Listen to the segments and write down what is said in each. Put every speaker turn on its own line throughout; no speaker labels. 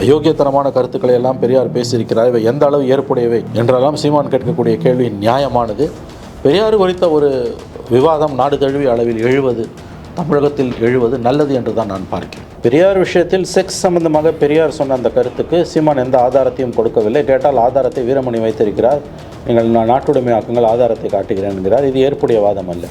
அயோக்கியத்தனமான கருத்துக்களை எல்லாம் பெரியார் பேசியிருக்கிறார். இவை எந்த அளவு ஏற்புடையவை என்றெல்லாம் சீமான் கேட்கக்கூடிய கேள்வி நியாயமானது. பெரியார் குறித்த ஒரு விவாதம் நாடு தழுவிய அளவில் எழுவது தமிழகத்தில் எழுவது நல்லது என்று தான் நான் பார்க்கிறேன். பெரியார் விஷயத்தில் செக்ஸ் சம்பந்தமாக பெரியார் சொன்ன அந்த கருத்துக்கு சீமான் எந்த ஆதாரத்தையும் கொடுக்கவில்லை. கேட்டால் ஆதாரத்தை வீரமணி வைத்திருக்கிறார். நீங்கள் நான் நாட்டுடைமையாக்குங்கள் ஆதாரத்தை காட்டுகிறேன் என்கிறார் இது ஏற்புடைய வாதம் அல்ல.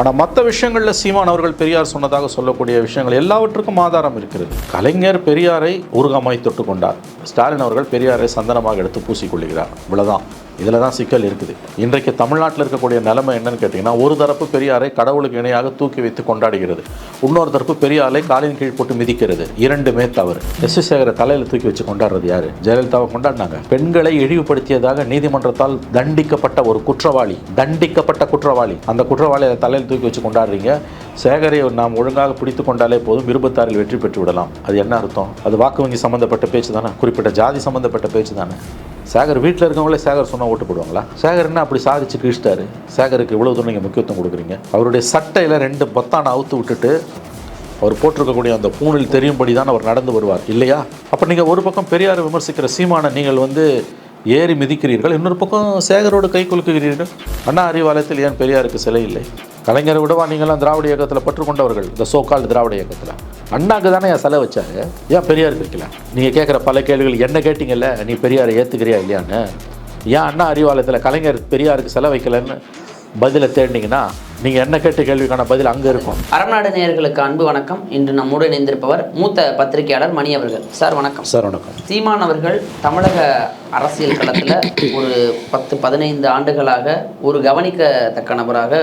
ஆனால் மற்ற விஷயங்களில் சீமான் அவர்கள் பெரியார் சொன்னதாக சொல்லக்கூடிய விஷயங்கள் எல்லாவற்றுக்கும் ஆதாரம் இருக்கிறது. கலைஞர் பெரியாரை உருகமாய் தொட்டு கொண்டார். ஸ்டாலின் அவர்கள் பெரியாரை சந்தனமாக எடுத்து பூசிக்கொள்கிறார் இவ்வளோதான் இதில் தான் சிக்கல் இருக்குது. இன்றைக்கு தமிழ்நாட்டில் இருக்கக்கூடிய நிலைமை என்னன்னு கேட்டிங்கன்னா ஒரு தரப்பு பெரியாரை கடவுளுக்கு இணையாக தூக்கி வைத்து கொண்டாடுகிறது. இன்னொரு தரப்பு பெரியாரை காலின் கீழ் போட்டு மிதிக்கிறது. இரண்டுமே தவறு. எஸ். சேகரை தலையில் தூக்கி வச்சு கொண்டாடுறது யார்? ஜெயலலிதாவை கொண்டாடினாங்க. பெண்களை இழிவுபடுத்தியதாக நீதிமன்றத்தால் தண்டிக்கப்பட்ட ஒரு குற்றவாளி தண்டிக்கப்பட்ட குற்றவாளி. அந்த குற்றவாளியை தலையில் தூக்கி வச்சு கொண்டாடுறீங்க. சேகரை நாம் ஒழுங்காக பிடித்து கொண்டாலே போதும் இருபத்தாறில் வெற்றி பெற்று விடலாம். அது என்ன அர்த்தம்? அது வாக்கு வங்கி சம்மந்தப்பட்ட பேச்சு தானே? குறிப்பிட்ட ஜாதி சம்மந்தப்பட்ட பேச்சு தானே? சேகர் வீட்டில் இருக்கவங்களே சேகர் சொன்னால் ஓட்டு போடுவாங்களா? சேகர் என்ன அப்படி சாதிச்சு கிழிச்சிட்டாரு? சேகருக்கு இவ்வளோ தூரம் நீங்கள் முக்கியத்துவம் கொடுக்குறீங்க. அவருடைய சட்டையில் ரெண்டு பொத்தானை அவுத்து விட்டுட்டு அவர் போட்டிருக்கக்கூடிய அந்த பூணில் தெரியும்படி தான் அவர் நடந்து வருவார் இல்லையா? அப்போ நீங்கள் ஒரு பக்கம் பெரியார் விமர்சிக்கிற சீமான நீங்கள் வந்து ஏறி மிதிக்கிறீர்கள். இன்னொரு பக்கம் சேகரோடு கை குலுக்குகிறீர்கள். அண்ணா அறிவாலயத்தில் ஏன் பெரியாருக்கு சிலை இல்லை? கலைஞரை விடவா நீங்களாம் திராவிட இயக்கத்தில் பற்றுக்கொண்டவர்கள் இந்த சோக்கால் திராவிட இயக்கத்தில். அண்ணாக்கு தானே என் செலவு வச்சாரு. ஏன் பெரியார் வைக்கல நீங்கள் கேட்குற பல கேள்விகள் என்ன கேட்டிங்கல்ல? நீ பெரியாரை ஏற்றுக்கிறியா இல்லையான்னு. ஏன் அண்ணா அறிவாலயத்தில் கலைஞர் பெரியாருக்கு செலவு வைக்கலன்னு பதிலை தேடினீங்கன்னா நீங்கள் என்ன கேட்ட கேள்விக்கான பதில் அங்கே இருக்கும்.
அரநாடு நேயர்களுக்கு அன்பு வணக்கம். இன்று நம்மோடு இணைந்திருப்பவர் மூத்த பத்திரிகையாளர் மணி அவர்கள். சார் வணக்கம்.
சார் வணக்கம்.
சீமான் அவர்கள் தமிழக அரசியல் களத்தில் ஒரு பத்து பதினைந்து ஆண்டுகளாக ஒரு கவனிக்கத்தக்க நபராக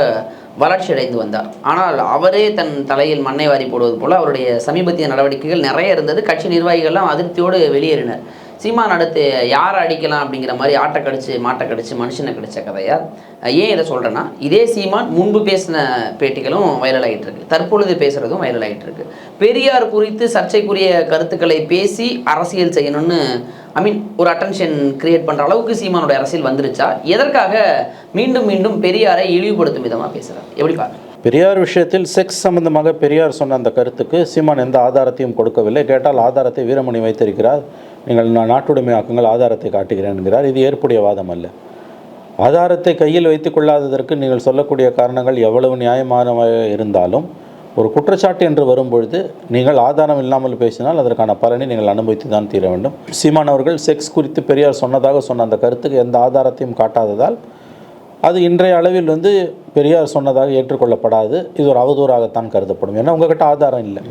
வளர்ச்சி அடைந்து வந்தார். ஆனால் அவரே தன் தலையில் மண்ணை வாரி போடுவது போல அவருடைய சமீபத்திய நடவடிக்கைகள் நிறைய இருந்தது. கட்சி நிர்வாகிகள்லாம் அதிருப்தியோடு வெளியேறினர். சீமான் அடுத்து யாரை அடிக்கலாம் அப்படிங்கிற மாதிரி ஆட்டை கடிச்சு மாட்டை கடிச்சு மனுஷனை கடிச்ச கதையா? ஏன் இதை சொல்கிறேன்னா இதே சீமான் முன்பு பேசின பேட்டிகளும் வைரல் ஆகிட்டு இருக்கு. தற்பொழுது பேசுகிறதும் வைரல் ஆகிட்டு இருக்கு. பெரியார் குறித்து சர்ச்சைக்குரிய கருத்துக்களை பேசி அரசியல் செய்யணும்னு ஐ மீன் ஒரு அட்டென்ஷன் கிரியேட் பண்ணுற அளவுக்கு சீமானோட அரசியல் வந்துருச்சா? எதற்காக மீண்டும் மீண்டும் பெரியாரை இழிவுபடுத்தும் விதமாக பேசுகிறார் எப்படி பாருங்க.
பெரியார் விஷயத்தில் செக்ஸ் சம்பந்தமாக பெரியார் சொன்ன அந்த கருத்துக்கு சீமான் எந்த ஆதாரத்தையும் கொடுக்கவில்லை. கேட்டால் ஆதாரத்தை வீரமணி வைத்திருக்கிறார். நீங்கள் நான் நாட்டுடைமையாக்குங்கள் ஆதாரத்தை காட்டுகிறேன் என்கிறார். இது ஏற்புடைய வாதம் அல்ல. ஆதாரத்தை கையில் வைத்து கொள்ளாததற்கு நீங்கள் சொல்லக்கூடிய காரணங்கள் எவ்வளவு நியாயமானவாக இருந்தாலும் ஒரு குற்றச்சாட்டு என்று வரும்பொழுது நீங்கள் ஆதாரம் இல்லாமல் பேசினால் அதற்கான பலனை நீங்கள் அனுபவித்து தான் தீர வேண்டும். சீமான் அவர்கள் செக்ஸ் குறித்து பெரியார் சொன்னதாக சொன்ன அந்த கருத்துக்கு எந்த ஆதாரத்தையும் காட்டாததால் அது இன்றைய அளவில் வந்து பெரியார் சொன்னதாக ஏற்றுக்கொள்ளப்படாது. இது ஒரு அவதூறாகத்தான் கருதப்படும். ஏன்னா உங்ககிட்ட ஆதாரம் இல்லை.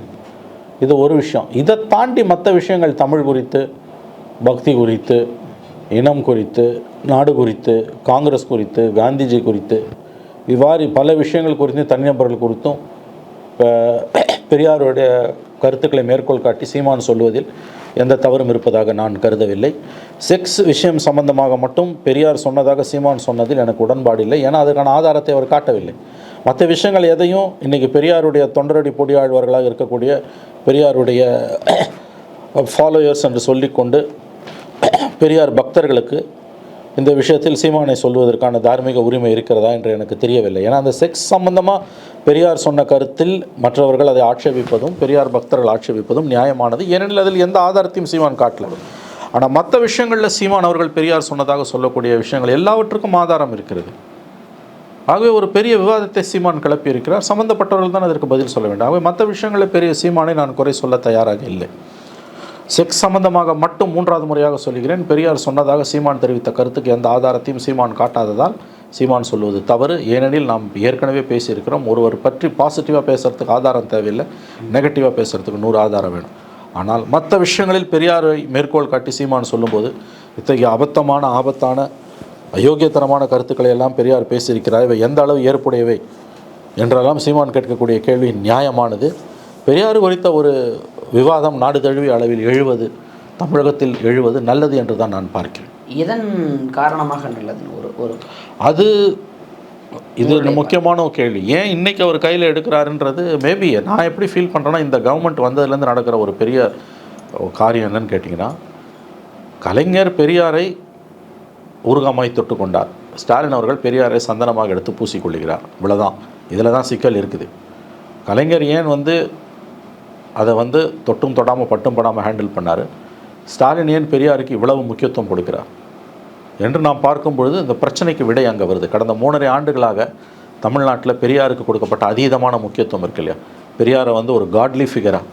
இது ஒரு விஷயம். இதை தாண்டி மற்ற விஷயங்கள் தமிழ் குறித்து பக்தி குறித்து இனம் குறித்து நாடு குறித்து காங்கிரஸ் குறித்து காந்திஜி குறித்து இவ்வாறு பல விஷயங்கள் குறித்து தனிநபர்கள் குறித்தும் இப்போ பெரியாருடைய கருத்துக்களை மேற்கோள் காட்டி சீமான் சொல்லுவதில் எந்த தவறும் இருப்பதாக நான் கருதவில்லை. செக்ஸ் விஷயம் சம்பந்தமாக மட்டும் பெரியார் சொன்னதாக சீமான் சொன்னதில் எனக்கு உடன்பாடு இல்லை. ஏன்னா அதற்கான ஆதாரத்தை அவர் காட்டவில்லை. மற்ற விஷயங்கள் எதையும் இன்றைக்கி பெரியாருடைய தொண்டரடி பொடியாழ்வர்களாக இருக்கக்கூடிய பெரியாருடைய ஃபாலோயர்ஸ் என்று சொல்லிக்கொண்டு பெரியார் பக்தர்களுக்கு இந்த விஷயத்தில் சீமானை சொல்வதற்கான தார்மீக உரிமை இருக்கிறதா என்று எனக்கு தெரியவில்லை. ஏன்னா அந்த செக்ஸ் சம்பந்தமாக பெரியார் சொன்ன கருத்தில் மற்றவர்கள் அதை ஆட்சேபிப்பதும் பெரியார் பக்தர்கள் ஆட்சேபிப்பதும் நியாயமானது. ஏனெனில் அதில் எந்த ஆதாரத்தையும் சீமான் காட்டல. ஆனால் மற்ற விஷயங்களில் சீமான் அவர்கள் பெரியார் சொன்னதாக சொல்லக்கூடிய விஷயங்கள் எல்லாவற்றுக்கும் ஆதாரம் இருக்கிறது. ஆகவே ஒரு பெரிய விவாதத்தை சீமான் கிளப்பி இருக்கிறார் சம்பந்தப்பட்டவர்கள் தான் அதற்கு பதில் சொல்ல வேண்டும். ஆகவே மற்ற விஷயங்களில் பெரிய சீமானை நான் குறை சொல்ல தயாராக இல்லை. செக்ஸ் சம்பந்தமாக மட்டும் மூன்றாவது முறையாக சொல்கிறேன். பெரியார் சொன்னதாக சீமான் தெரிவித்த கருத்துக்கு எந்த ஆதாரத்தையும் சீமான் காட்டாததால் சீமான் சொல்வது தவறு. ஏனெனில் நாம் ஏற்கனவே பேசியிருக்கிறோம். ஒருவர் பற்றி பாசிட்டிவாக பேசுகிறதுக்கு ஆதாரம் தேவையில்லை. நெகட்டிவாக பேசுகிறதுக்கு நூறு ஆதாரம் வேணும். ஆனால் மற்ற விஷயங்களில் பெரியாரை மேற்கோள் காட்டி சீமான் சொல்லும்போது இத்தகைய அபத்தமான ஆபத்தான அயோக்கியத்தனமான கருத்துக்களை எல்லாம் பெரியார் பேசியிருக்கிறார். இவை எந்த அளவு ஏற்புடையவை என்றெல்லாம் சீமான் கேட்கக்கூடிய கேள்வி நியாயமானது. பெரியார் குறித்த ஒரு விவாதம் நாடு தழுவிய அளவில் எழுவது தமிழகத்தில் எழுவது நல்லது என்று தான் நான் பார்க்கிறேன்.
இதன் காரணமாக நல்லது ஒரு ஒரு
அது இது முக்கியமான ஒரு கேள்வி. ஏன் இன்னைக்கு அவர் கையில் எடுக்கிறாருன்றது? மேபி நான் எப்படி ஃபீல் பண்ணுறேன்னா இந்த கவர்மெண்ட் வந்ததுலேருந்து நடக்கிற ஒரு பெரிய காரியம் என்னன்னு கேட்டிங்கன்னா கலைஞர் பெரியாரை ஊர்காமாய் தொட்டு கொண்டார். ஸ்டாலின் அவர்கள் பெரியாரை சந்தனமாக எடுத்து பூசிக்கொள்கிறார் இவ்வளவுதான். இதில் தான் சிக்கல் இருக்குது. கலைஞர் ஏன் வந்து அதை வந்து தொட்டும் தொடாமல் பட்டும் படாமல் ஹேண்டில் பண்ணார். ஸ்டாலின் ஏன் பெரியாருக்கு இவ்வளவு முக்கியத்துவம் கொடுக்கிறார்? என்று நாம் பார்க்கும் பொழுது இந்த பிரச்சனைக்கு விடை அங்கே வருது. கடந்த மூணரை ஆண்டுகளாக தமிழ்நாட்டில் பெரியாருக்கு கொடுக்கப்பட்ட அதீதமான முக்கியத்துவம் இருக்கு இல்லையா? பெரியாரை வந்து ஒரு காட்லி ஃபிகராக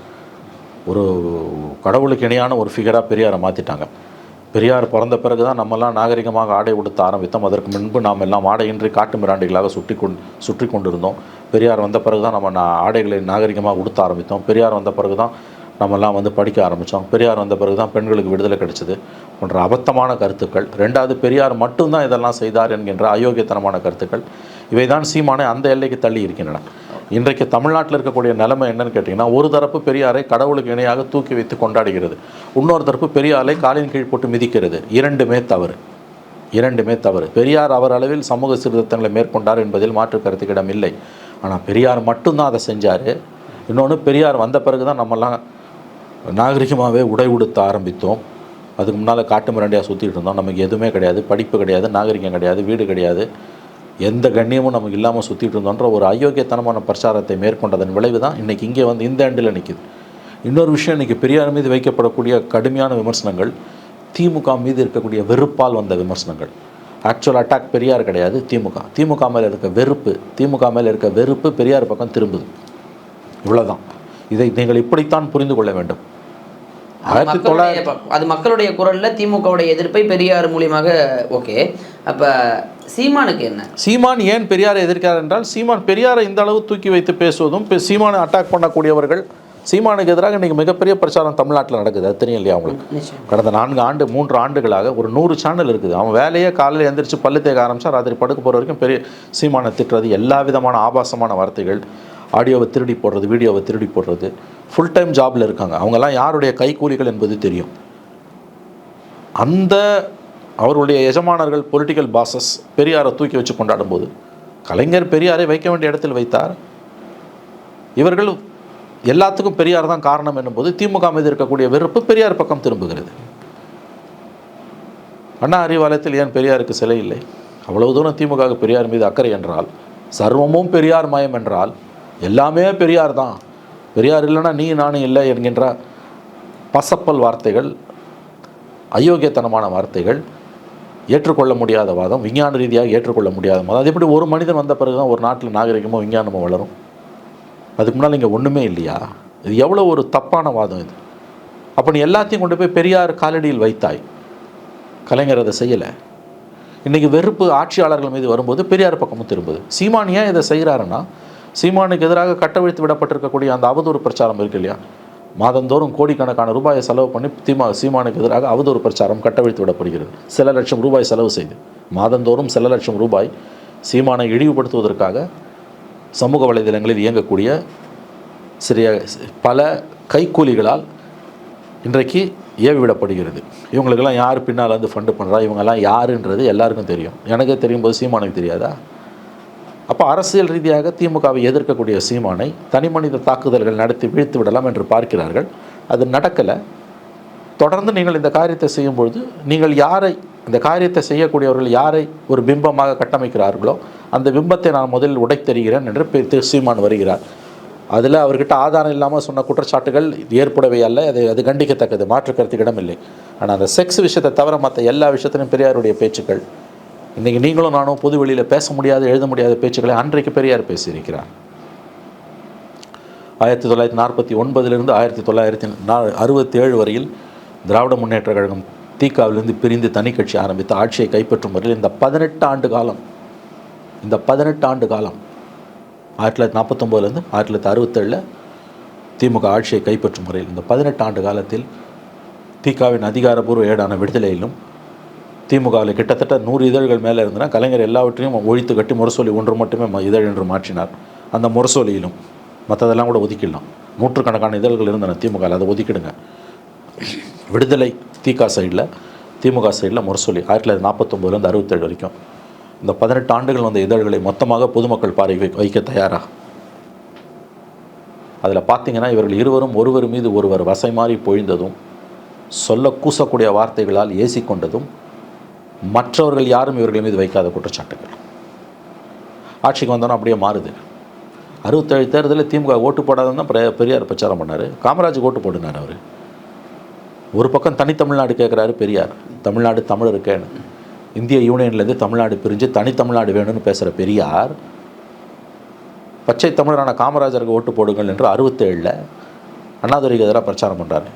ஒரு கடவுளுக்கு இணையான ஒரு ஃபிகராக பெரியாரை மாற்றிட்டாங்க பெரியார் பிறந்த பிறகு தான் நம்மெல்லாம் நாகரிகமாக ஆடை உடுத்த ஆரம்பித்தோம். அதற்கு முன்பு நாம் எல்லாம் ஆடையின்றி காட்டு மிராண்டிகளாக சுற்றி கொண்டு சுற்றி கொண்டிருந்தோம். பெரியார் வந்த பிறகு தான் நம்ம ஆடைகளை நாகரிகமாக உடுத்த ஆரம்பித்தோம். பெரியார் வந்த பிறகு தான் நம்மெல்லாம் வந்து படிக்க ஆரம்பித்தோம் பெரியார் வந்த பிறகு தான் பெண்களுக்கு விடுதலை கிடைச்சது. போன்ற அபத்தமான கருத்துக்கள். ரெண்டாவது பெரியார் மட்டும்தான் இதெல்லாம் செய்தார் என்கின்ற அயோக்கியத்தனமான கருத்துக்கள். இவை தான் சீமானை அந்த எல்லைக்கு தள்ளி இருக்கின்றன. இன்றைக்கு தமிழ்நாட்டில் இருக்கக்கூடிய நிலைமை என்னன்னு கேட்டிங்கன்னா ஒரு தரப்பு பெரியாரை கடவுளுக்கு இணையாக தூக்கி வைத்து கொண்டாடுகிறது. இன்னொரு தரப்பு பெரியாரை காலின் கீழ் போட்டு மிதிக்கிறது. இரண்டுமே தவறு. இரண்டுமே தவறு. பெரியார் அவர் அளவில் சமூக சீர்திருத்தங்களை மேற்கொண்டார் என்பதில் மாற்று கருத்துக்கிடம் இல்லை. ஆனால் பெரியார் மட்டும்தான் அதை செஞ்சார். இன்னொன்று பெரியார் வந்த பிறகு தான் நம்மெல்லாம் நாகரிகமாகவே உடை உடுத்த ஆரம்பித்தோம். அதுக்கு முன்னால் காட்டு மிராண்டியாக சுற்றிட்டு இருந்தோம். நமக்கு எதுவுமே கிடையாது. படிப்பு கிடையாது. நாகரிகம் கிடையாது. வீடு கிடையாது. எந்த கண்ணியமும் நமக்கு இல்லாமல் சுற்றிட்டு இருந்தோன்ற ஒரு அயோக்கியத்தனமான பிரச்சாரத்தை மேற்கொண்டதன் விளைவு தான் இன்றைக்கி இங்கே வந்து இந்த ஆண்டில் நிற்கிது இன்னொரு விஷயம் இன்றைக்கி பெரியார் மீது வைக்கப்படக்கூடிய கடுமையான விமர்சனங்கள் திமுக மீது இருக்கக்கூடிய வெறுப்பால் வந்த விமர்சனங்கள். ஆக்சுவல் அட்டாக் பெரியார் கிடையாது திமுக. திமுக மேலே இருக்க வெறுப்பு திமுக மேலே இருக்க வெறுப்பு பெரியார் பக்கம் திரும்புது. இவ்வளோதான் இதை நீங்கள் இப்படித்தான் புரிந்து கொள்ள வேண்டும். ஆயிரத்தி தொள்ளாயிரத்தி
அது மக்களுடைய குரல்ல திமுகவுடைய எதிர்ப்பை பெரியார் மூலியமாக ஓகே. அப்ப சீமானுக்கு என்ன?
சீமான் ஏன் பெரியாரை எதிர்க்கிறார் என்றால் சீமான் பெரியாரை இந்த அளவு தூக்கி வைத்து பேசுவதும் சீமானை அட்டாக் பண்ணக்கூடியவர்கள் சீமானுக்கு எதிராக இன்றைக்கி மிகப்பெரிய பிரச்சாரம் தமிழ்நாட்டில் நடக்குது. அது தெரியும் இல்லையா அவங்களுக்கு கடந்த நான்கு ஆண்டு மூன்று ஆண்டுகளாக ஒரு நூறு சேனல் இருக்குது. அவன் வேலையே காலையில் எந்திரிச்சு பல்லு தேக்க ஆரம்பிச்சா ராத்திரி படுக்க போகிற வரைக்கும் பெரிய சீமானை திட்டுறது எல்லா விதமான ஆபாசமான வார்த்தைகள். ஆடியோவை திருடி போடுறது வீடியோவை திருடி போடுறது. ஃபுல் டைம் ஜாபில் இருக்காங்க. அவங்கெல்லாம் யாருடைய கைக்கூலிகள் என்பது தெரியும். அந்த அவருடைய எஜமானர்கள் பொலிட்டிக்கல் பாசஸ் பெரியாரை தூக்கி வச்சு கொண்டாடும்போது கலைஞர் பெரியாரை வைக்க வேண்டிய இடத்தில் வைத்தார். இவர்கள் எல்லாத்துக்கும் பெரியார் தான் காரணம் என்னும்போது திமுக மீது இருக்கக்கூடிய வெறுப்பு பெரியார் பக்கம் திரும்புகிறது. அண்ணா அறிவாலயத்தில் ஏன் பெரியாருக்கு சிலை இல்லை? அவ்வளவு தூரம் திமுக பெரியார் மீது அக்கறை என்றால் சர்வமும் பெரியார் மயம் என்றால் எல்லாமே பெரியார் தான். பெரியார் இல்லைன்னா நீ நானும் இல்லை என்கின்ற பசப்பல் வார்த்தைகள் அயோக்கியத்தனமான வார்த்தைகள் ஏற்றுக்கொள்ள முடியாத வாதம் விஞ்ஞான ரீதியாக ஏற்றுக்கொள்ள முடியாத வாதம். அது எப்படி ஒரு மனிதன் வந்த பிறகு தான் ஒரு நாட்டில் நாகரிகமோ விஞ்ஞானமோ வளரும்? அதுக்கு முன்னால் இங்கே ஒன்றுமே இல்லையா? இது எவ்வளோ ஒரு தப்பான வாதம் இது. அப்போ நீ எல்லாத்தையும் கொண்டு போய் பெரியார் காலடியில் வைத்தாய். கலைஞர் அதை செய்யலை. இன்றைக்கி வெறுப்பு ஆட்சியாளர்கள் மீது வரும்போது பெரியார் பக்கமும் திரும்புது. சீமான் ஏன் இதை செய்கிறாருன்னா சீமானுக்கு எதிராக கட்டவிழ்த்து விடப்பட்டிருக்கக்கூடிய அந்த அவதூறு பிரச்சாரம் இருக்கு இல்லையா? மாதந்தோறும் கோடிக்கணக்கான ரூபாயை செலவு பண்ணி திமா சீமானுக்கு எதிராக அவதூறு பிரச்சாரம் கட்டவிழ்த்து விடப்படுகிறது. சில லட்சம் ரூபாய் செலவு செய்து. மாதந்தோறும் சில லட்சம் ரூபாய் சீமானை இழிவுபடுத்துவதற்காக சமூக வலைதளங்களில் இயங்கக்கூடிய சிறிய பல கைக்கூலிகளால் இன்றைக்கு ஏவி விடப்படுகிறது இவங்களுக்கெல்லாம் யார் பின்னால் வந்து ஃபண்டு பண்ணுறா இவங்கெல்லாம் யாருன்றது எல்லாருக்கும் தெரியும். எனக்கே தெரியும் போது சீமானுக்கு தெரியாதா? அப்போ அரசியல் ரீதியாக திமுகவை எதிர்க்கக்கூடிய சீமானை தனிமனித தாக்குதல்கள் நடத்தி வீழ்த்து விடலாம் என்று பார்க்கிறார்கள். அது நடக்கலை. தொடர்ந்து நீங்கள் இந்த காரியத்தை செய்யும்பொழுது நீங்கள் யாரை இந்த காரியத்தை செய்யக்கூடியவர்கள் யாரை ஒரு பிம்பமாக கட்டமைக்கிறார்களோ அந்த பிம்பத்தை நான் முதலில் உடைத்தெறிகிறேன் என்று திரு சீமான் வருகிறார். அதில் அவர்கிட்ட ஆதாரம் இல்லாமல் சொன்ன குற்றச்சாட்டுகள் ஏற்புடவை அல்ல. அது அது கண்டிக்கத்தக்கது. மாற்று கருத்துக்கிடம் இடமில்லை. ஆனால் அந்த செக்ஸ் விஷயத்தை தவிர மற்ற எல்லா விஷயத்திலும் பெரியாருடைய பேச்சுக்கள் இன்றைக்கி நீங்களும் நானும் பொது வெளியில் பேச முடியாத எழுத முடியாத பேச்சுக்களை அன்றைக்கு பெரியார் பேசியிருக்கிறார். ஆயிரத்தி தொள்ளாயிரத்தி நாற்பத்தி ஒன்பதிலிருந்து ஆயிரத்தி தொள்ளாயிரத்தி நா அறுபத்தி ஏழு வரையில் திராவிட முன்னேற்ற கழகம் தீகாவிலிருந்து பிரிந்து தனி கட்சி ஆரம்பித்து ஆட்சியை கைப்பற்றும் வரையில் இந்த பதினெட்டு ஆண்டு காலம் இந்த பதினெட்டு ஆண்டு காலம் ஆயிரத்தி தொள்ளாயிரத்தி நாற்பத்தொம்போதுலேருந்து ஆயிரத்தி தொள்ளாயிரத்தி அறுபத்தேழில் திமுக ஆட்சியை கைப்பற்றும் முறையில் இந்த பதினெட்டு ஆண்டு காலத்தில் திகாவின் அதிகாரப்பூர்வ ஏடான விடுதலையிலும் திமுகவில் கிட்டத்தட்ட நூறு இதழ்கள் மேலே இருந்தன கலைஞர் எல்லாவற்றையும் ஒழித்து கட்டி முரசொலி ஒன்று மட்டுமே இதழ் என்று மாற்றினார். அந்த முரசொலியிலும் மற்றதெல்லாம் கூட ஒதுக்கிடலாம். நூற்றுக்கணக்கான இதழ்கள் இருந்தன திமுகவில். அதை ஒதுக்கிடுங்க. விடுதலை திக சைடில் திமுக சைடில் முரசொலி ஆயிரத்தி தொள்ளாயிரத்தி நாற்பத்தொம்போதுலேருந்து அறுபத்தேழு வரைக்கும். இந்த பதினெட்டு ஆண்டுகள் வந்த இதழ்களை மொத்தமாக பொதுமக்கள் பாறை வைக்க தயாரா? அதில் பார்த்தீங்கன்னா இவர்கள் இருவரும் ஒருவர் மீது ஒருவர் வசை மாறி பொழிந்ததும் சொல்ல கூசக்கூடிய வார்த்தைகளால் ஏசிக்கொண்டதும் மற்றவர்கள் யாரும் இவர்கள் மீது வைக்காத குற்றச்சாட்டுகள். ஆட்சிக்கு வந்தோன்னா அப்படியே மாறுது. அறுபத்தேழு தேர்தலில் திமுக ஓட்டு போடாதான் தான் பெரியார் பிரச்சாரம் பண்ணார். காமராஜ் ஓட்டு போடுனார் அவர். ஒரு பக்கம் தனித்தமிழ்நாடு கேட்குறாரு பெரியார். தமிழ்நாடு தமிழ் இருக்கேன்னு. இந்திய யூனியன்லேருந்து தமிழ்நாடு பிரிஞ்சு தனித்தமிழ்நாடு வேணும்னு பேசுகிற பெரியார் பச்சை தமிழரான காமராஜருக்கு ஓட்டு போடுங்கள் என்று அறுபத்தேழில் அண்ணாதுரைக்கு எதிராக பிரச்சாரம் பண்ணுறாரு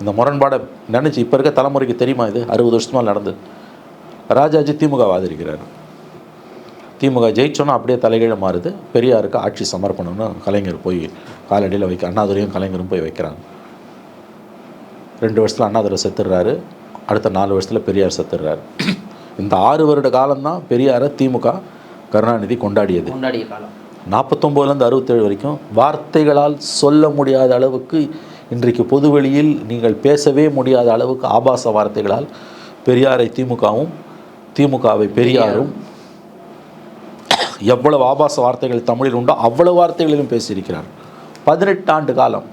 இந்த முரண்பாடை நினச்சி இப்போ இருக்க தலைமுறைக்கு தெரியுமா இது? அறுபது வருஷமாக நடந்தது. ராஜாஜி திமுக ஆதரிக்கிறார் திமுக ஜெயிச்சோன்னா அப்படியே தலைகீழ மாறுது. பெரியாருக்கு ஆட்சி சமர்ப்பணம்னு கலைஞர் போய் காலடியில் வைக்க அண்ணாதுரையும் கலைஞரும் போய் வைக்கிறாங்க. ரெண்டு வருஷத்தில் அண்ணாதுரை செத்துடுறாரு. அடுத்த நாலு வருஷத்தில் பெரியார் செத்துடுறாரு. இந்த ஆறு வருட காலம்தான் பெரியாரை திமுக கருணாநிதி கொண்டாடியது.
கொண்டாடிய காலம்.
நாற்பத்தொம்போதுலேருந்து அறுபத்தேழு வரைக்கும் வார்த்தைகளால் சொல்ல முடியாத அளவுக்கு இன்றைக்கு பொதுவெளியில் நீங்கள் பேசவே முடியாத அளவுக்கு ஆபாச வார்த்தைகளால் பெரியாரை திமுகவும் திமுகவை பெரியாரும் எவ்வளவு ஆபாச வார்த்தைகள் தமிழில் உண்டோ அவ்வளவு வார்த்தைகளிலும் பேசியிருக்கிறார். பதினெட்டு ஆண்டு காலம்.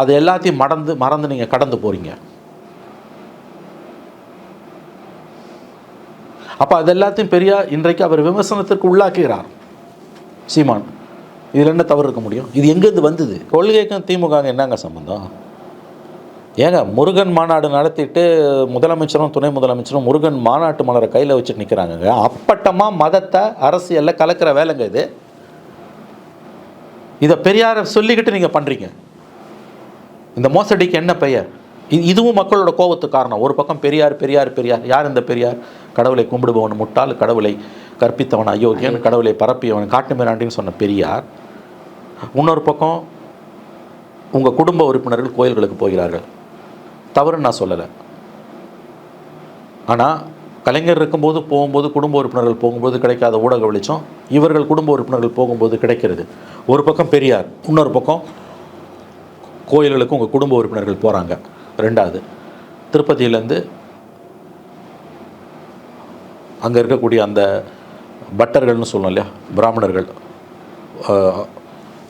அது எல்லாத்தையும் மறந்து மறந்து நீங்கள் கடந்து போகிறீங்க அப்போ அது எல்லாத்தையும் பெரியார் இன்றைக்கு அவர் விமர்சனத்திற்கு உள்ளாக்குகிறார். சீமான் இதில் என்ன தவறு இருக்க முடியும்? இது எங்கேருந்து வந்தது? கொள்கைக்கும் திமுக என்னங்க சம்பந்தம்? ஏங்க முருகன் மாநாடு நடத்திட்டு முதலமைச்சரும் துணை முதலமைச்சரும் முருகன் மாநாட்டு மலரை கையில் வச்சுட்டு நிற்கிறாங்கங்க அப்பட்டமாக மதத்தை அரசியலில் கலக்கிற வேலைங்க இது. இதை பெரியாரை சொல்லிக்கிட்டு நீங்கள் பண்ணுறீங்க இந்த மோசடிக்கு என்ன பெயர்? இது இதுவும் மக்களோட கோபத்துக்கு காரணம். ஒரு பக்கம் பெரியார் பெரியார் பெரியார். யார் இந்த பெரியார்? கடவுளை கும்பிடுபவன் முட்டாள் கடவுளை கற்பித்தவன் அயோக்கியன் கடவுளை பரப்பியவன் காட்டுமிராண்டின்னு சொன்ன பெரியார். இன்னொரு பக்கம் உங்கள் குடும்ப உறுப்பினர்கள் கோயில்களுக்கு போகிறார்கள். தவறுன்னு நான் சொல்லலை. ஆனால் கலைஞர் இருக்கும்போது போகும்போது குடும்ப உறுப்பினர்கள் போகும்போது கிடைக்காத ஊடக வெளிச்சம் இவர்கள் குடும்ப உறுப்பினர்கள் போகும்போது கிடைக்கிறது. ஒரு பக்கம் பெரியார் இன்னொரு பக்கம் கோயில்களுக்கு உங்கள் குடும்ப உறுப்பினர்கள் போகிறாங்க ரெண்டாவது திருப்பதியிலேருந்து அங்கே இருக்கக்கூடிய அந்த பட்டர்கள்னு சொல்லணும் இல்லையா? பிராமணர்கள்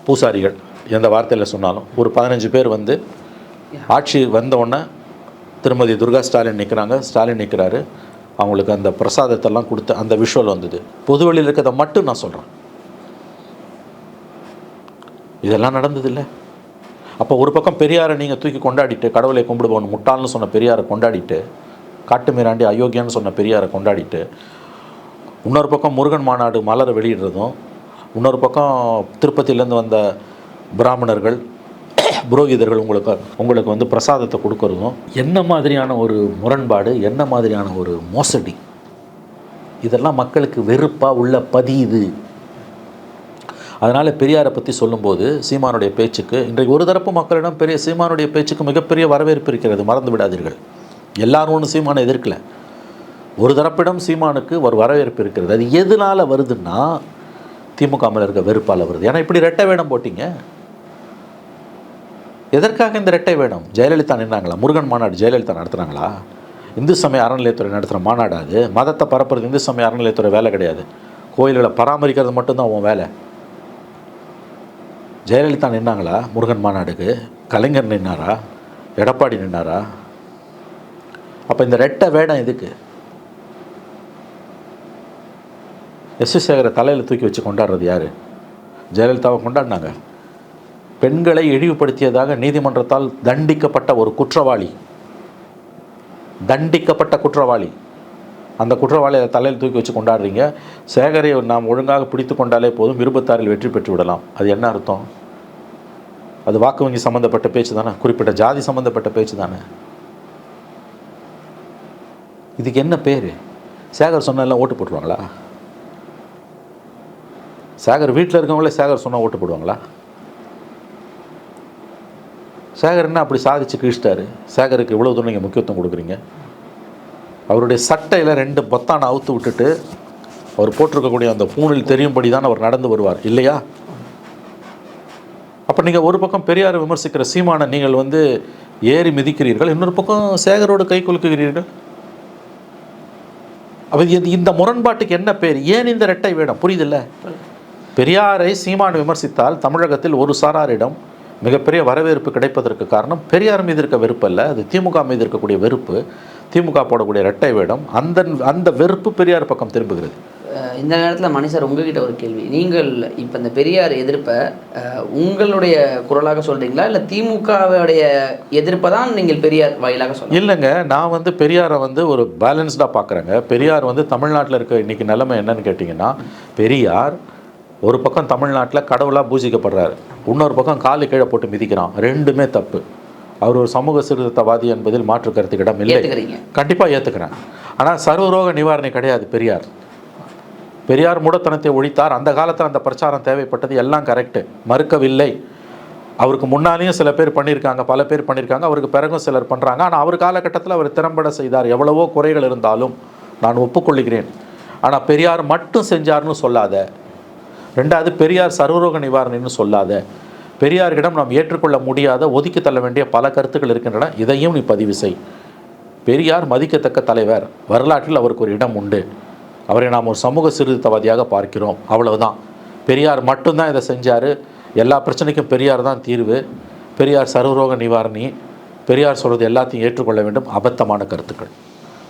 பூசாரிகள் எந்த வார்த்தையில் சொன்னாலும் ஒரு பதினஞ்சு பேர் வந்து ஆட்சி வந்தவுடனே திருமதி துர்கா ஸ்டாலின் நிற்கிறாங்க ஸ்டாலின் நிற்கிறாரு அவங்களுக்கு அந்த பிரசாதத்தெல்லாம் கொடுத்து அந்த விஷுவல் வந்தது. பொதுவெளியில் இருக்கிறத மட்டும் நான் சொல்கிறேன் இதெல்லாம் நடந்ததில்லை. அப்போ ஒரு பக்கம் பெரியாரை நீங்கள் தூக்கி கொண்டாடிட்டு கடவுளை கும்பிடுவோம் முட்டாள்னு சொன்ன பெரியாரை கொண்டாடிட்டு காட்டு மீராண்டி அயோக்கியான்னு சொன்ன பெரியாரை கொண்டாடிட்டு இன்னொரு பக்கம் முருகன் மாநாடு மலரை வெளியிடுறதும் இன்னொரு பக்கம் திருப்பதியிலேருந்து வந்த பிராமணர்கள் புரோகிதர்கள் உங்களுக்கு உங்களுக்கு வந்து பிரசாதத்தை கொடுக்கறதும் என்ன மாதிரியான ஒரு முரண்பாடு என்ன மாதிரியான ஒரு மோசடி? இதெல்லாம் மக்களுக்கு வெறுப்பாக உள்ள பதியுது. அதனால் பெரியாரை பற்றி சொல்லும்போது சீமானுடைய பேச்சுக்கு இன்றைக்கு ஒரு தரப்பு மக்களிடம் பெரிய சீமானுடைய பேச்சுக்கு மிகப்பெரிய வரவேற்பு இருக்கிறது மறந்து விடாதீர்கள். எல்லாரும் ஒன்று சீமானை எதிர்க்கல. ஒரு தரப்பிடம் சீமானுக்கு ஒரு வரவேற்பு இருக்கிறது. அது எதனால் வருதுன்னா திமுக மேல இருக்க வெறுப்பால் வருது. ஏன்னா இப்படி ரெட்டை வேடம் போட்டிங்க. எதற்காக இந்த ரெட்டை வேடம்? ஜெயலலிதா நின்றாங்களா முருகன் மாநாடு ஜெயலலிதா நடத்துகிறாங்களா இந்து சமய அறநிலையத்துறை நடத்துகிற மாநாடு அது. மதத்தை பரப்புறது இந்து சமய அறநிலையத்துறை வேலை கிடையாது. கோயில்களை பராமரிக்கிறது மட்டும்தான் உன் வேலை. ஜெயலலிதா நின்னாங்களா முருகன் மாநாடுக்கு? கலைஞர் நின்னாரா? எடப்பாடி நின்னாரா? அப்போ இந்த ரெட்டை வேடம் எதுக்கு? எஸ். சேகரை தலையில் தூக்கி வச்சு கொண்டாடுறது யார்? ஜெயலலிதாவை கொண்டாடினாங்க. பெண்களை இழிவுபடுத்தியதாக நீதிமன்றத்தால் தண்டிக்கப்பட்ட ஒரு குற்றவாளி. தண்டிக்கப்பட்ட குற்றவாளி. அந்த குற்றவாளியை தலையில் தூக்கி வச்சு கொண்டாடுறீங்க. சேகரை நாம் ஒழுங்காக பிடித்து கொண்டாலே போதும் இருபத்தாறில் வெற்றி பெற்று விடலாம். அது என்ன அர்த்தம்? அது வாக்கு வங்கி சம்மந்தப்பட்ட பேச்சு தானே? குறிப்பிட்ட ஜாதி சம்மந்தப்பட்ட பேச்சு தானே? இதுக்கு என்ன பேர்? சேகர் சொன்னெல்லாம் ஓட்டு போட்டுருவாங்களா? சேகர் வீட்டில் இருக்கவங்களே சேகர் சொன்னால் ஓட்டு போடுவாங்களா? சேகர் என்ன அப்படி சாதிச்சு கிழிச்சிட்டாரு. சேகருக்கு இவ்வளோ தூரம் நீங்கள் முக்கியத்துவம் கொடுக்குறீங்க? அவருடைய சட்டையில் ரெண்டு பொத்தானை அவுத்து விட்டுட்டு அவர் போட்டிருக்கக்கூடிய அந்த பூணில் தெரியும்படி தான் அவர் நடந்து வருவார். இல்லையா? அப்போ நீங்கள் ஒரு பக்கம் பெரியாரை விமர்சிக்கிற சீமானை நீங்கள் வந்து ஏறி மிதிக்கிறீர்கள் இன்னொரு பக்கம் சேகரோடு கை குலுக்குகிறீர்கள். அப்போ இது இந்த முரண்பாட்டுக்கு என்ன பேர்? ஏன் இந்த ரெட்டை வேடம்? புரியுதில்ல? பெரியாரை சீமான் விமர்சித்தால் தமிழகத்தில் ஒரு சாராரிடம் மிகப்பெரிய வரவேற்பு கிடைப்பதற்கு காரணம் பெரியார் மீது இருக்க வெறுப்பு அல்ல அது திமுக மீது இருக்கக்கூடிய வெறுப்பு திமுக போடக்கூடிய ரெட்டை வேடம் அந்த அந்த வெறுப்பு பெரியார் பக்கம் திரும்புகிறது.
இந்த நேரத்தில் மணி சார் உங்ககிட்ட ஒரு கேள்வி. நீங்கள் இப்போ இந்த பெரியார் எதிர்ப்பை உங்களுடைய குரலாக சொல்றீங்களா? இல்லை திமுகவுடைய எதிர்ப்பை தான் நீங்கள் பெரியார் வாயிலாக சொல்றீங்க?
இல்லைங்க நான் வந்து பெரியாரை வந்து ஒரு பேலன்ஸ்டாக பார்க்குறேங்க பெரியார் வந்து தமிழ்நாட்டில் இருக்க இன்னைக்கு நிலைமை என்னன்னு கேட்டிங்கன்னா பெரியார் ஒரு பக்கம் தமிழ்நாட்டில் கடவுளாக பூஜிக்கப்படுறாரு இன்னொரு பக்கம் காலு கீழே போட்டு மிதிக்கிறான். ரெண்டுமே தப்பு. அவர் ஒரு சமூக சீர்திருத்தவாதி என்பதில் மாற்று கருத்துக்கு இடம் இல்லை கண்டிப்பாக ஏற்றுக்கிறேன் ஆனால் சர்வரோக நிவாரணி கிடையாது பெரியார். பெரியார் மூடத்தனத்தை ஒழித்தார். அந்த காலத்தில் அந்த பிரச்சாரம் தேவைப்பட்டது எல்லாம் கரெக்டு மறுக்கவில்லை. அவருக்கு முன்னாலேயும் சில பேர் பண்ணியிருக்காங்க பல பேர் பண்ணியிருக்காங்க அவருக்கு பிறகும் சிலர் பண்ணுறாங்க ஆனால் அவர் காலகட்டத்தில் அவர் திறம்பட செய்தார். எவ்வளவோ குறைகள் இருந்தாலும் நான் ஒப்புக்கொள்கிறேன். ஆனால் பெரியார் மட்டும் செஞ்சார்னு சொல்லாத. ரெண்டாவது பெரியார் சர்வரோக நிவாரணின்னு சொல்லாத. பெரியாரிடம் நாம் ஏற்றுக்கொள்ள முடியாத ஒதுக்கி தள்ள வேண்டிய பல கருத்துக்கள் இருக்கின்றன. இதையும் நீ பதிவு செய். பெரியார் மதிக்கத்தக்க தலைவர். வரலாற்றில் அவருக்கு ஒரு இடம் உண்டு. அவரை நாம் ஒரு சமூக சீர்திருத்தவாதியாக பார்க்கிறோம். அவ்வளவுதான். பெரியார் மட்டும்தான் இதை செஞ்சார். எல்லா பிரச்சனைக்கும் பெரியார் தான் தீர்வு. பெரியார் சர்வரோக நிவாரணி. பெரியார் சொல்கிறது எல்லாத்தையும் ஏற்றுக்கொள்ள வேண்டும். அபத்தமான கருத்துக்கள்.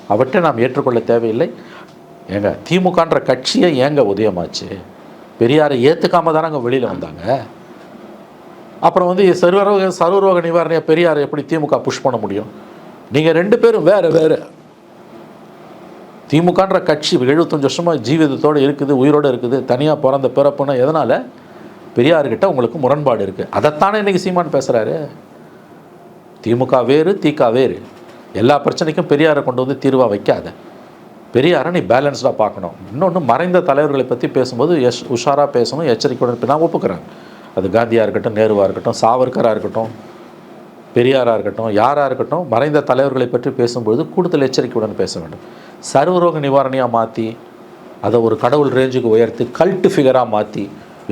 அவற்றை நாம் ஏற்றுக்கொள்ள தேவையில்லை. ஏங்க திமுகன்ற கட்சியே ஏங்க உதயமாச்சு? பெரியாரை ஏற்றுக்காம தானே அங்கே வெளியில் வந்தாங்க. அப்புறம் வந்து சர்வரோக சர்வரோக நிவாரணையை பெரியாரை எப்படி திமுக புஷ் பண்ண முடியும்? நீங்கள் ரெண்டு பேரும் வேறு வேறு. திமுகன்ற கட்சி எழுபத்தஞ்சு வருஷமாக ஜீவிதத்தோடு இருக்குது உயிரோடு இருக்குது தனியாக பிறந்த பிறப்புன்னா எதனால்? பெரியார்கிட்ட உங்களுக்கு முரண்பாடு இருக்குது அதைத்தானே இன்றைக்கி சீமான் பேசுகிறாரு திமுக வேறு திக வேறு. எல்லா பிரச்சனைக்கும் பெரியாரை கொண்டு வந்து தீர்வாக வைக்காத. பெரியாரை நீ பேலன்ஸ்டாக பார்க்கணும். இன்னொன்று மறைந்த தலைவர்களை பற்றி பேசும்போது எஸ் உஷாராக பேசணும் எச்சரிக்கையுடன் இப்ப நான் ஒப்புக்கிறேன். அது காந்தியாக இருக்கட்டும் நேருவாக இருக்கட்டும் சாவர்கராக இருக்கட்டும் பெரியாராக இருக்கட்டும் யாராக இருக்கட்டும் மறைந்த தலைவர்களை பற்றி பேசும்பொழுது கூடுதல் எச்சரிக்கையுடன் பேச வேண்டும். சர்வரோக நிவாரணியாக மாற்றி அதை ஒரு கடவுள் ரேஞ்சுக்கு உயர்த்தி கல்ட்டு ஃபிகராக மாற்றி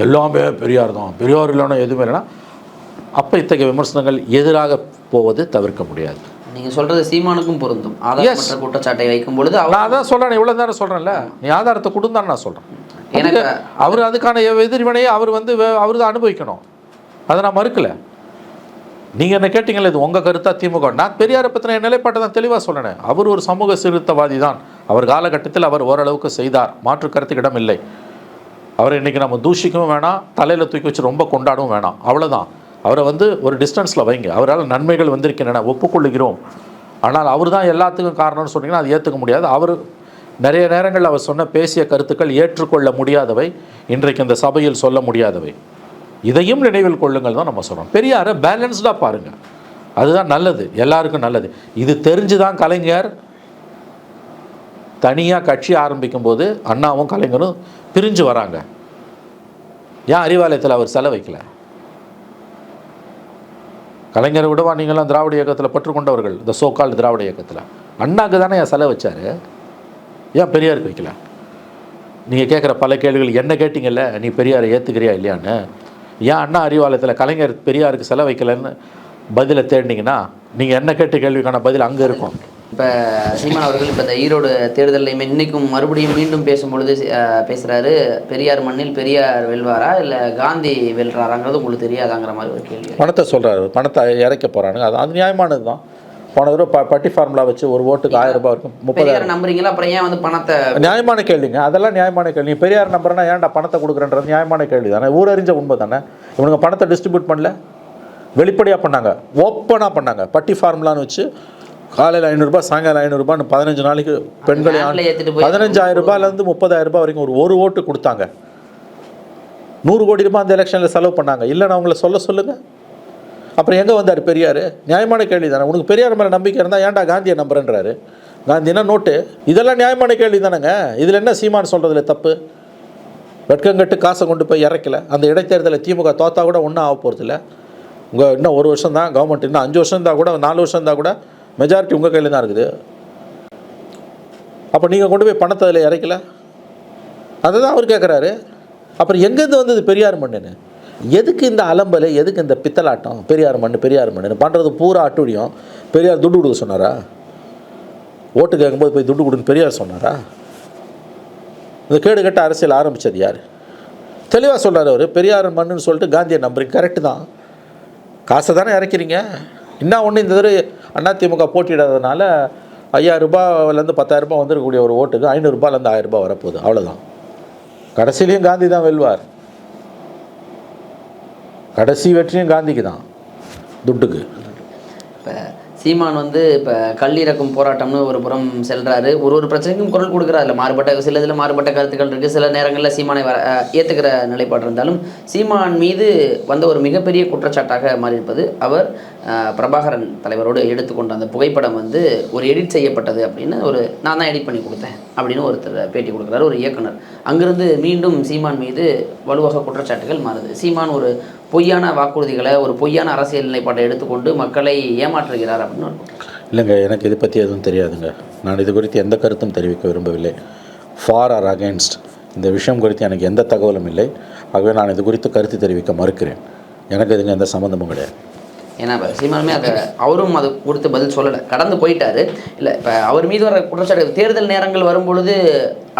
எல்லாமே பெரியார் தான். பெரியார் இல்லைன்னா எதுவுமே இல்லைன்னா அப்போ இத்தகைய விமர்சனங்கள் எதிராக போவது தவிர்க்க முடியாது.
நீங்க சொல்றது சீமானுக்கும் பொருந்தும். ஆதாரமற்ற குற்றச்சாட்டை வைக்கும் பொழுது
நான் அதான் சொல்கிறேன் இவ்வளோ நேரம் சொல்கிறேன்ல நீ ஆதாரத்தை கொடுந்தான்னு நான் சொல்கிறேன்
எனக்கு
அவர் அதுக்கான எதிர்வினையை அவர் வந்து அவர் தான் அனுபவிக்கணும். அதை நான் மறுக்கலை. நீங்கள் என்ன கேட்டீங்களே இது உங்கள் கருத்தா திமுக? நான் பெரியாரை பற்றின நிலைப்பாட்டை தான் தெளிவாக சொன்னேன் அவர் ஒரு சமூக சீர்திருத்தவாதி தான். அவர் காலகட்டத்தில் அவர் ஓரளவுக்கு செய்தார். மாற்று கருத்துக்கு இடம் இல்லை அவரை இன்றைக்கி நம்ம தூஷிக்கவும் வேணாம் தலையில் தூக்கி வச்சு ரொம்ப கொண்டாடவும் வேணாம். அவ்வளோதான் அவரை வந்து ஒரு டிஸ்டன்ஸில் வைங்க. அவரால் நன்மைகள் வந்திருக்கின்றன ஒப்புக்கொள்ளுகிறோம். ஆனால் அவர் தான் எல்லாத்துக்கும் காரணம்னு சொன்னீங்கன்னா அது ஏற்றுக்க முடியாது. அவர் நிறைய நேரங்களில் அவர் சொன்ன பேசிய கருத்துக்கள் ஏற்றுக்கொள்ள முடியாதவை. இன்றைக்கு இந்த சபையில் சொல்ல முடியாதவை. இதையும் நினைவில் கொள்ளுங்கள் தான் நம்ம சொல்கிறோம் பெரியாரை பேலன்ஸ்டாக பாருங்கள் அதுதான் நல்லது. எல்லாருக்கும் நல்லது. இது தெரிஞ்சு தான் கலைஞர் தனியாக கட்சி ஆரம்பிக்கும் போது அண்ணாவும் கலைஞரும் பிரிஞ்சு வராங்க. ஏன் அறிவாலயத்தில் அவர் செலவைக்கலை? கலைஞரை விடவா நீங்களாம் திராவிட இயக்கத்தில் பற்றுக்கொண்டவர்கள் இந்த சோக்கால் திராவிட இயக்கத்தில். அண்ணாக்கு தானே என் செலை வச்சார்? ஏன் பெரியாருக்கு வைக்கல? நீங்கள் கேட்குற பல கேள்விகள் என்ன கேட்டிங்கல்ல? நீ பெரியாரை ஏற்றுக்கிறியா இல்லையான்னு. ஏன் அண்ணா அறிவாலயத்தில் கலைஞர் பெரியாருக்கு செலவு வைக்கலன்னு பதிலை தேடினீங்கன்னா நீங்கள் என்ன கேட்ட கேள்விக்கான பதில் அங்கே இருக்கும்.
இப்போ சீமான் அவர்கள் இப்போ இந்த ஈரோடு தேர்தலில் இன்னைக்கும் மறுபடியும் மீண்டும் பேசும்பொழுது அஹ், பேசுறாரு. பெரியார் மண்ணில் பெரியார் வெல்வாரா? இல்லை காந்தி வெல்றாராங்கிறது உங்களுக்கு தெரியாதாங்கிற மாதிரி ஒரு கேள்வி.
பணத்தை சொல்கிறாரு பணத்தை இறைக்க போகிறானுங்க அது அது நியாயமானது தான். போன தடவை ப பட்டி ஃபார்முலா வச்சு ஒரு ஓட்டுக்கு ஆயிரம் ரூபாய் இருக்கும். முப்பதாயிரம்
நம்புறீங்களா? அப்புறம் ஏன் வந்து பணத்தை
நியாயமான கேள்விங்க. அதெல்லாம் நியாயமான கேள்வி. நீ பெரியார் நம்புறனா ஏன்டா பணத்தை கொடுக்குறன்றது நியாயமான கேள்வி தானே. ஊரறிஞ்ச உண்மை தானே. இவனுங்க பணத்தை டிஸ்ட்ரிபியூட் பண்ணல. வெளிப்படையாக பண்ணாங்க. ஓப்பனாக பண்ணாங்க. பட்டி ஃபார்முலான்னு வச்சு காலையில் ஐநூறுரூபா சாயங்காலம் ஐநூறுரூபான்னு பதினஞ்சு நாளைக்கு பெண்களை பதினஞ்சாயிரம் ரூபாயிலேருந்து முப்பதாயிரம் ரூபாய் வரைக்கும் ஒரு ஒரு ஓட்டு கொடுத்தாங்க. நூறு கோடி ரூபாய் அந்த எலெக்ஷனில் செலவு பண்ணாங்க. இல்லைன்னு அவங்கள சொல்ல சொல்லுங்கள் அப்புறம் எங்கே வந்தார் பெரியார்? நியாயமான கேள்வி தானே உனக்கு பெரியார் மேலே நம்பிக்கை இருந்தால் ஏன்டா காந்தியை நம்புறேன்றாரு? காந்தினா நோட்டு. இதெல்லாம் நியாயமான கேள்வி தானேங்க இதில் என்ன சீமான் சொல்கிறதுல தப்பு? வெட்கங்கட்டு காசை கொண்டு போய் இறக்கல. அந்த இடைத்தேர்தலில் திமுக தோத்தா கூட ஒன்றும் ஆக போகிறதில்ல உங்கள் இன்னும் ஒரு வருஷம் தான் கவர்மெண்ட் இன்னும் அஞ்சு வருஷம் இருந்தால் கூட நாலு வருஷம் இருந்தால் கூட மெஜாரிட்டி உங்கள் கையில் தான் இருக்குது. அப்போ நீங்கள் கொண்டு போய் பணத்தை அதில் இறக்கல? அதை தான் அவர் கேட்குறாரு அப்புறம் எங்கேருந்து வந்தது பெரியார் மண்ணுன்னு? எதுக்கு இந்த அலம்பல் எதுக்கு இந்த பித்தலாட்டம்? பெரியார் மண் பெரியார் மண்ணுன்னு? பண்ணுறது பூரா அட்டுடியும் பெரியார் துட்டு கொடுக்க சொன்னாரா? ஓட்டு கேட்கும்போது போய் துண்டு கொடுன்னு பெரியார் சொன்னாரா? இந்த கேடு கட்ட அரசியல் ஆரம்பித்தது யார்? தெளிவாக சொல்கிறார் அவர். பெரியார் மண்ணுன்னு சொல்லிட்டு காந்தியை நம்புறீங்க. கரெக்டு தான். காசை தானே இறக்கிறீங்க. இன்னும் ஒன்று இந்த தடவை அதிமுக போட்டியிடாததுனால ஐயாயிரம் ரூபாயிலேருந்து பத்தாயிரம் ரூபாய் வந்துருக்கக்கூடிய ஒரு ஓட்டுக்கு ஐநூறுரூபாலேருந்து ஆயிரம் ரூபாய் வரப்போகுது. அவ்வளோதான் கடைசியிலையும் காந்தி தான் வெல்வார். கடைசி வெற்றியும் காந்திக்கு தான் துட்டுக்கு.
இப்போ சீமான் வந்து இப்போ கல்லிறக்கும் போராட்டம்னு ஒரு புறம் செல்கிறாரு ஒரு ஒரு பிரச்சனைக்கும் குரல் கொடுக்குறாரு. அதில் மாறுபட்ட சில இதில் மாறுபட்ட கருத்துக்கள் இருக்குது சில நேரங்களில் சீமானை வர ஏற்றுக்கிற ஏத்துக்கிற நிலைப்பாடு இருந்தாலும் சீமான் மீது வந்த ஒரு மிகப்பெரிய குற்றச்சாட்டாக மாறியிருப்பது அவர் பிரபாகரன் தலைவரோடு எடுத்துக்கொண்ட அந்த புகைப்படம் வந்து ஒரு எடிட் செய்யப்பட்டது அப்படின்னு ஒரு நான் தான் எடிட் பண்ணி கொடுத்தேன் அப்படின்னு ஒருத்தர் பேட்டி கொடுக்குறாரு. ஒரு இயக்குனர். அங்கிருந்து மீண்டும் சீமான் மீது வலுவாக குற்றச்சாட்டுகள் மாறுது. சீமான் ஒரு பொய்யான வாக்குறுதிகளை ஒரு பொய்யான அரசியல் நிலைப்பாட்டை எடுத்துக்கொண்டு மக்களை ஏமாற்றுகிறார் அப்படின்னு
இல்லைங்க எனக்கு இதை பற்றி எதுவும் தெரியாதுங்க. நான் இது குறித்து எந்த கருத்தும் தெரிவிக்க விரும்பவில்லை. ஃபார் ஆர் அகேன்ஸ்ட் இந்த விஷயம் குறித்து எனக்கு எந்த தகவலும் இல்லை. ஆகவே நான் இது குறித்து கருத்து தெரிவிக்க மறுக்கிறேன். எனக்கு இதுங்க எந்த சம்மந்தமும் கிடையாது.
ஏன்னா இப்போ சீமானுமே அதை அவரும் அது கொடுத்து பதில் சொல்லலை. கடந்து போயிட்டாரு. இல்லை இப்போ அவர் மீது வர குற்றச்சாட்டு தேர்தல் நேரங்கள் வரும்பொழுது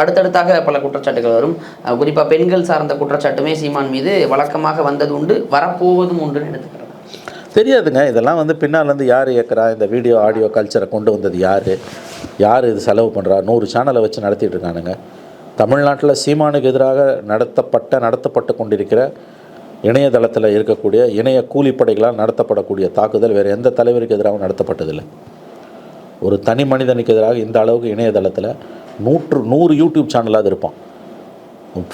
அடுத்தடுத்தாக பல குற்றச்சாட்டுகள் வரும். குறிப்பாக பெண்கள் சார்ந்த குற்றச்சாட்டுமே சீமான் மீது வழக்கமாக வந்தது உண்டு வரப்போவதும் உண்டுன்னு எடுத்துக்கிறேன்
தெரியாதுங்க. இதெல்லாம் வந்து பின்னால் வந்து யார் இயக்கிறா? இந்த வீடியோ ஆடியோ கல்ச்சரை கொண்டு வந்தது யார்? யார் இது செலவு பண்ணுறா நூறு சேனலை வச்சு நடத்திட்டு இருக்கானுங்க. தமிழ்நாட்டில் சீமானுக்கு எதிராக நடத்தப்பட்ட நடத்தப்பட்டு கொண்டிருக்கிற இணையதளத்தில் இருக்கக்கூடிய இணைய கூலிப்படைகளால் நடத்தப்படக்கூடிய தாக்குதல் வேறு எந்த தலைவருக்கு எதிராகவும் நடத்தப்பட்டதில்லை. ஒரு தனி மனிதனுக்கு எதிராக இந்த அளவுக்கு இணையதளத்தில் நூற்று நூறு யூடியூப் சேனலாவது இருப்பான்.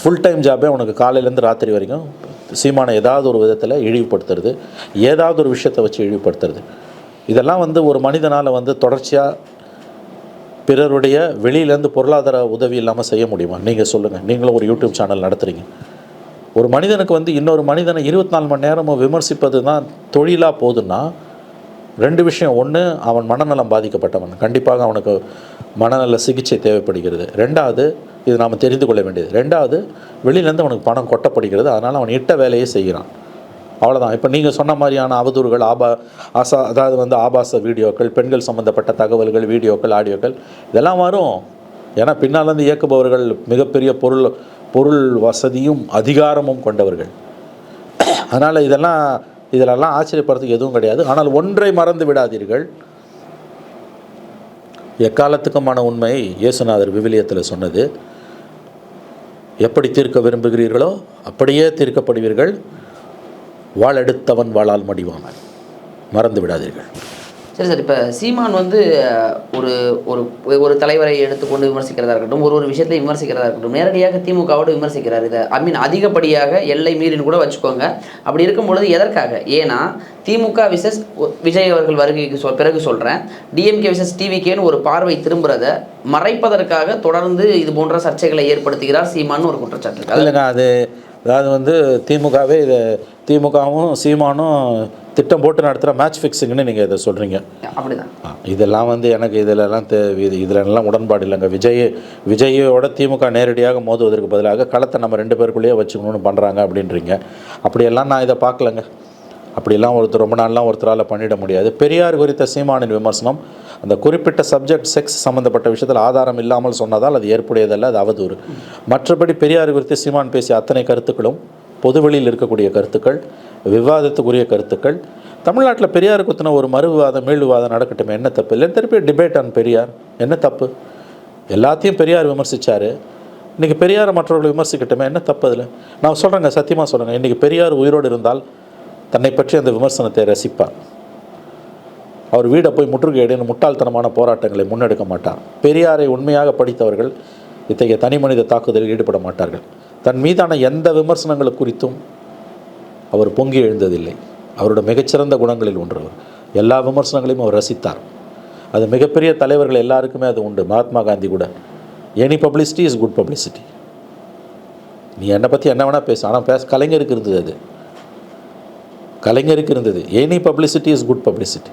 ஃபுல் டைம் ஜாபே உனக்கு காலையிலேருந்து ராத்திரி வரைக்கும் சீமானை ஏதாவது ஒரு விதத்தில் இழிவுபடுத்துறது ஏதாவது ஒரு விஷயத்தை வச்சு இழிவுபடுத்துறது. இதெல்லாம் வந்து ஒரு மனிதனால் வந்து தொடர்ச்சியாக பிறருடைய வெளியிலேருந்து பொருளாதார உதவி இல்லாமல் செய்ய முடியுமா? நீங்கள் சொல்லுங்கள் நீங்களும் ஒரு யூடியூப் சேனல் நடத்துகிறீங்க ஒரு மனிதனுக்கு வந்து இன்னொரு மனிதனை இருபத்தி நாலு மணி நேரமும் விமர்சிப்பது தான் தொழிலாக போதுன்னா ரெண்டு விஷயம். ஒன்று அவன் மனநலம் பாதிக்கப்பட்டவன். கண்டிப்பாக அவனுக்கு மனநல சிகிச்சை தேவைப்படுகிறது. ரெண்டாவது இது நாம் தெரிந்து கொள்ள வேண்டியது. ரெண்டாவது வெளியிலேருந்து அவனுக்கு பணம் கொட்டப்படுகிறது. அதனால் அவன் இட்ட வேலையை செய்கிறான். அவ்வளோதான் இப்போ நீங்கள் சொன்ன மாதிரியான அவதூறுகள் ஆபா ஆசா அதாவது வந்து ஆபாச வீடியோக்கள் பெண்கள் சம்மந்தப்பட்ட தகவல்கள் வீடியோக்கள் ஆடியோக்கள் இதெல்லாம் வரும். ஏன்னா பின்னாலேருந்து இயக்குபவர்கள் மிகப்பெரிய பொருள் பொருள் வசதியும் அதிகாரமும் கொண்டவர்கள். அதனால் இதெல்லாம் இதிலெல்லாம் ஆச்சரியப்படுறதுக்கு எதுவும் கிடையாது. ஆனால் ஒன்றை மறந்து விடாதீர்கள். எக்காலத்துக்குமான உண்மை? இயேசுநாதர் விவிலியத்தில் சொன்னது. எப்படி தீர்க்க விரும்புகிறீர்களோ அப்படியே தீர்க்கப்படுவீர்கள். வாழெடுத்தவன் வாழால் மடிவான். மறந்து விடாதீர்கள்.
சரி சார் இப்போ சீமான் வந்து ஒரு ஒரு ஒரு தலைவரை எடுத்துக்கொண்டு விமர்சிக்கிறதா இருக்கட்டும் ஒரு ஒரு விஷயத்தை விமர்சிக்கிறதா இருக்கட்டும் நேரடியாக திமுகவோடு விமர்சிக்கிறார் இதை. ஐ மீன் அதிகப்படியாக எல்லை மீறின்னு கூட வச்சுக்கோங்க. அப்படி இருக்கும் பொழுது எதற்காக? ஏன்னா திமுக விசஸ் விஜய் அவர்கள் வருகைக்கு சொல் பிறகு சொல்கிறேன் டிஎம்கே விசஸ் டிவிகேன்னு ஒரு பார்வை திரும்புறத மறைப்பதற்காக தொடர்ந்து இது போன்ற சர்ச்சைகளை ஏற்படுத்துகிறார் சீமான்னு ஒரு குற்றச்சாட்டு அது
இல்லைங்க அது அதாவது வந்து திமுகவே இதை திமுகவும் சீமானும் திட்டம் போட்டு நடத்துகிற மேட்ச் ஃபிக்ஸிங்னு நீங்கள் இதை சொல்கிறீங்க
அப்படிதான்.
இதெல்லாம் வந்து எனக்கு இதிலெல்லாம் தே இது இதிலெல்லாம் உடன்பாடு இல்லைங்க. விஜய் விஜயோட திமுக நேரடியாக மோதுவதற்கு பதிலாக களத்தை நம்ம ரெண்டு பேருக்குள்ளேயே வச்சுக்கணும்னு பண்ணுறாங்க அப்படின்றீங்க. அப்படியெல்லாம் நான் இதை பார்க்கலங்க. அப்படியெல்லாம் ஒருத்தர் ரொம்ப நாள்லாம் ஒருத்தரால் பண்ணிட முடியாது. பெரியார் குறித்த சீமானின் விமர்சனம் அந்த குறிப்பிட்ட சப்ஜெக்ட் செக்ஸ் சம்மந்தப்பட்ட விஷயத்தில் ஆதாரம் இல்லாமல் சொன்னதால் அது ஏற்புடையதல்ல அது அவதூறு. மற்றபடி பெரியார் குறித்து சீமான் பேசிய அத்தனை கருத்துக்களும் பொதுவெளியில் இருக்கக்கூடிய கருத்துக்கள் விவாதத்துக்குரிய கருத்துக்கள். தமிழ்நாட்டில் பெரியார் குத்தின ஒரு மறு விவாதம் மீள் விவாதம் நடக்கட்டும் என்ன தப்பு? இல்லை திருப்பி டிபேட் ஆன் பெரியார். என்ன தப்பு? எல்லாத்தையும் பெரியார் விமர்சித்தார் இன்றைக்கி பெரியாரை மற்றவர்கள் விமர்சிக்கட்டுமே என்ன தப்பு அதில்? நான் சொல்கிறேங்க சத்தியமாக சொல்கிறேங்க இன்றைக்கி பெரியார் உயிரோடு இருந்தால் தன்னை பற்றி அந்த விமர்சனத்தை ரசிப்பார். அவர் வீடை போய் முற்றுகையிடுன்னு முட்டாள்தனமான போராட்டங்களை முன்னெடுக்க மாட்டார். பெரியாரை உண்மையாக படித்தவர்கள் இத்தகைய தனி மனித தாக்குதலில் ஈடுபட மாட்டார்கள். தன் மீதான எந்த விமர்சனங்கள் குறித்தும் அவர் பொங்கி எழுந்ததில்லை. அவரோட மிகச்சிறந்த குணங்களில் ஒன்று அவர் எல்லா விமர்சனங்களையும் அவர் ரசித்தார். அது மிகப்பெரிய தலைவர்கள் எல்லாருக்குமே அது உண்டு. மகாத்மா காந்தி கூட. Any publicity is good publicity நீ என்னை பற்றி என்ன வேணால் பேசு. ஆனால் பேச. கலைஞருக்கு இருந்தது அது. கலைஞருக்கு இருந்தது. Any publicity is good publicity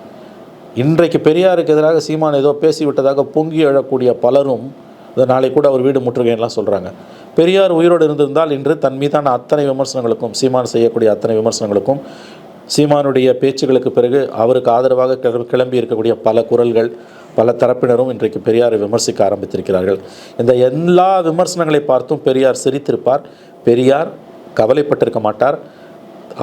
இன்றைக்கு பெரியாருக்கு எதிராக சீமான் ஏதோ பேசிவிட்டதாக பொங்கி எழக்கூடிய பலரும் நாளை கூட அவர் வீடு முற்றுகையெல்லாம் சொல்கிறாங்க பெரியார் உயிரோடு இருந்திருந்தால் இன்று தன் மீதான அத்தனை விமர்சனங்களுக்கும் சீமான் செய்யக்கூடிய அத்தனை விமர்சனங்களுக்கும் சீமானுடைய பேச்சுகளுக்கு பிறகு அவருக்கு ஆதரவாக கிளம்பி இருக்கக்கூடிய பல குரல்கள் பல தரப்பினரும் இன்றைக்கு பெரியாரை விமர்சிக்க ஆரம்பித்திருக்கிறார்கள். இந்த எல்லா விமர்சனங்களை பார்த்தும் பெரியார் சிரித்திருப்பார். பெரியார் கவலைப்பட்டிருக்க மாட்டார்.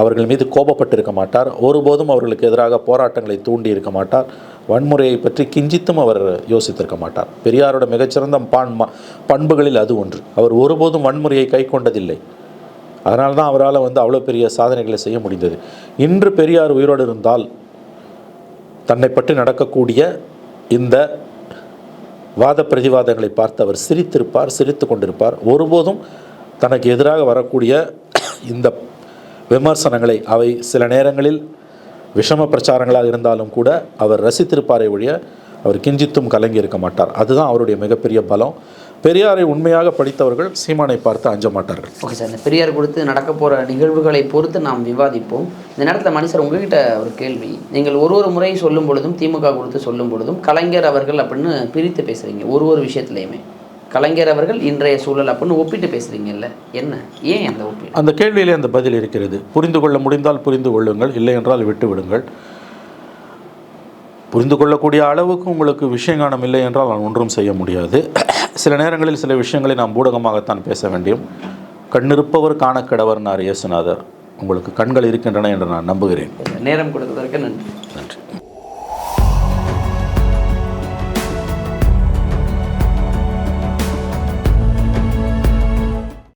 அவர்கள் மீது கோபப்பட்டிருக்க மாட்டார். ஒருபோதும் அவர்களுக்கு எதிராக போராட்டங்களை தூண்டி இருக்க மாட்டார். வன்முறையை பற்றி கிஞ்சித்தும் அவர் யோசித்திருக்க மாட்டார். பெரியாரோட மிகச்சிறந்த பான் பண்புகளில் அது ஒன்று. அவர் ஒருபோதும் வன்முறையை கை கொண்டதில்லை. அதனால தான் அவரால் வந்து அவ்வளோ பெரிய சாதனைகளை செய்ய முடிந்தது. இன்று பெரியார் உயிரோடு இருந்தால் தன்னை பற்றி நடக்கக்கூடிய இந்த வாத பிரதிவாதங்களை பார்த்து அவர் சிரித்திருப்பார் சிரித்து கொண்டிருப்பார். ஒருபோதும் தனக்கு எதிராக வரக்கூடிய இந்த விமர்சனங்களை அவை சில நேரங்களில் விஷம பிரச்சாரங்களாக இருந்தாலும் கூட அவர் ரசித்திருப்பாரை ஒழிய அவர் கிஞ்சித்தும் கலங்கி இருக்க மாட்டார். அதுதான் அவருடைய மிகப்பெரிய பலம். பெரியாரை உண்மையாக படித்தவர்கள் சீமானை பார்த்து அஞ்ச மாட்டார்கள்.
ஓகே சார் இந்த பெரியார் கொடுத்து நடக்க போகிற நிகழ்வுகளை பொறுத்து நாம் விவாதிப்போம். இந்த நேரத்தில் மனுஷர் உங்ககிட்ட ஒரு கேள்வி. நீங்கள் ஒரு ஒரு முறை சொல்லும் பொழுதும் திமுக கொடுத்து சொல்லும் பொழுதும் கலைஞர் அவர்கள் அப்படின்னு பிரித்து பேசுகிறீங்க ஒரு ஒரு விஷயத்துலையுமே. கலைஞர் அவர்கள் இன்றைய சூழல் அப்படின்னு ஒப்பிட்டு பேசுகிறீங்கல்ல என்ன? ஏன் அந்த ஒப்பீடு?
அந்த கேள்வியிலே அந்த பதில் இருக்கிறது. புரிந்து கொள்ள முடிந்தால் புரிந்து கொள்ளுங்கள் இல்லை என்றால் விட்டு விடுங்கள். புரிந்து கொள்ளக்கூடிய அளவுக்கு உங்களுக்கு விஷயங்கானம் இல்லை என்றால் நான் ஒன்றும் செய்ய முடியாது. சில நேரங்களில் சில விஷயங்களை நாம் பூடகமாகத்தான் பேச வேண்டியும். கண்ணிருப்பவர் காணக்கடவர்னார் இயேசுநாதர். உங்களுக்கு கண்கள் இருக்கின்றன என்று நான் நம்புகிறேன்.
நேரம் கொடுத்ததற்கு
நன்றி.